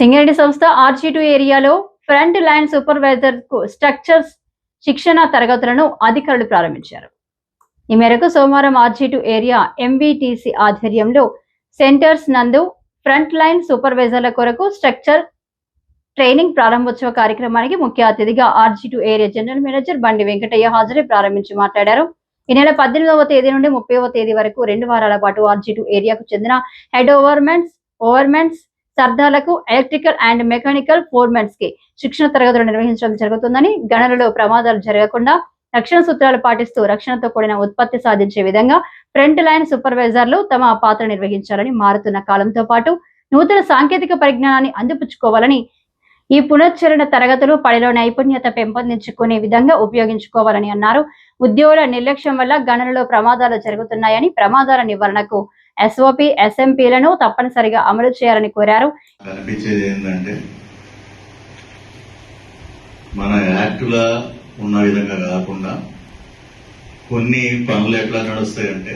సింగరేణి సంస్థ RG two ఏరియాలో front line సూపర్వైజర్కు స్ట్రక్చర్స్ శిక్షణ తరగతులను అధికారులు ప్రారంభించారు. ఈ మేరకు సోమవారం ఆర్జీ టూ ఏరియా ఎంబీటీసీ ఆధ్వర్యంలో సెంటర్స్ నందు ఫ్రంట్ లైన్ సూపర్వైజర్ల కొరకు స్ట్రక్చర్ ట్రైనింగ్ ప్రారంభోత్సవ కార్యక్రమానికి ముఖ్య అతిథిగా RG two area general manager Bandi Venkataiah హాజరై ప్రారంభించి మాట్లాడారు. ఈ నెల పద్దెనిమిదవ తేదీ నుండి ముప్పైవ తేదీ వరకు రెండు వారాల పాటు ఆర్జీ టూ ఏరియాకు చెందిన హెడ్ ఓవర్మెంట్స్ ఓవర్మెంట్స్ సర్దార్లకు ఎలక్ట్రికల్ అండ్ మెకానికల్ ఫోర్మెన్స్కి శిక్షణ తరగతులు నిర్వహించడం జరుగుతుందని గణనలో ప్రమాదాలు జరగకుండా రక్షణ సూత్రాలు పాటిస్తూ రక్షణతో కూడిన ఉత్పత్తి సాధించే విధంగా ఫ్రంట్ లైన్ సూపర్వైజర్లు తమ పాత్ర నిర్వహించాలని మారుతున్న కాలంతో పాటు నూతన సాంకేతిక పరిజ్ఞానాన్ని అందిపుచ్చుకోవాలని ఈ పునశ్చరణ తరగతులు పనిలో నైపుణ్యత పెంపొందించుకునే విధంగా ఉపయోగించుకోవాలని అన్నారు. ఉద్యోగుల నిర్లక్ష్యం వల్ల గణనలో ప్రమాదాలు జరుగుతున్నాయని ప్రమాదాల నివారణకు ఎస్ఓపి ఎస్ఎంపీలను తప్పనిసరిగా అమలు చేయాలని కోరారు. కనిపించేది ఏంటంటే మన యాక్టులా ఉన్న విధంగా కాకుండా కొన్ని పనులు ఎట్లా నడుస్తాయంటే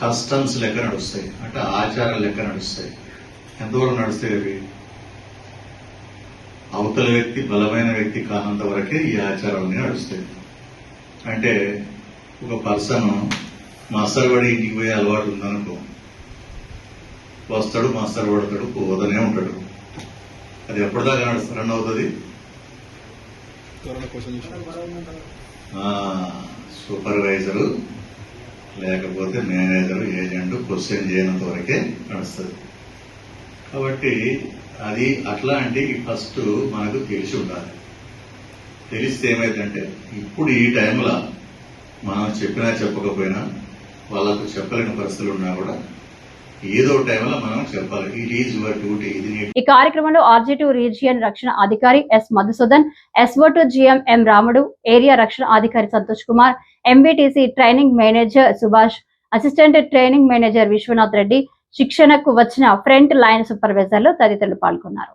కస్టమ్స్ లెక్క నడుస్తాయి అంటే ఆచారాలు లెక్క నడుస్తాయి. ఎంతవరకు నడుస్తాయి అవి? అవతల వ్యక్తి బలమైన వ్యక్తి కానంత వరకే ఈ ఆచారాలన్నీ నడుస్తాయి. అంటే ఒక పర్సన్ మాస్టర్వాడి ఇంటికి పోయే అలవాటు ఉందనుకో. వస్తాడు మాస్టర్ పడతాడు పోదనే ఉంటాడు. అది ఎప్పటిదాకా రన్ అవుతుంది? సూపర్వైజరు లేకపోతే మేనేజరు ఏజెంట్ క్వశ్చన్ చేయనంత వరకే నడుస్తుంది. కాబట్టి అది అట్లా అంటే ఫస్ట్ మనకు తెలిసి ఉండాలి. తెలిస్తే ఏమైందంటే ఇప్పుడు ఈ టైంలో మనం చెప్పినా చెప్పకపోయినా వాళ్ళకు చెప్పలేని పరిస్థితులు ఉన్నా కూడా ఏదో టైంలో మనం చెప్పాలి. ఇట్ ఈజ్ యువర్ డ్యూటీ ఇది ఈ కార్యక్రమంలో ఆర్జీ టూ రీజియన్ రక్షణ అధికారి S Madhusudan SO two GM M Ramudu area రక్షణ అధికారి Santosh Kumar MBTC training manager Subhash assistant training manager Vishwanath Reddy శిక్షణకు వచ్చిన ఫ్రంట్ లైన్ సూపర్వైజర్లు తదితరులు పాల్గొన్నారు.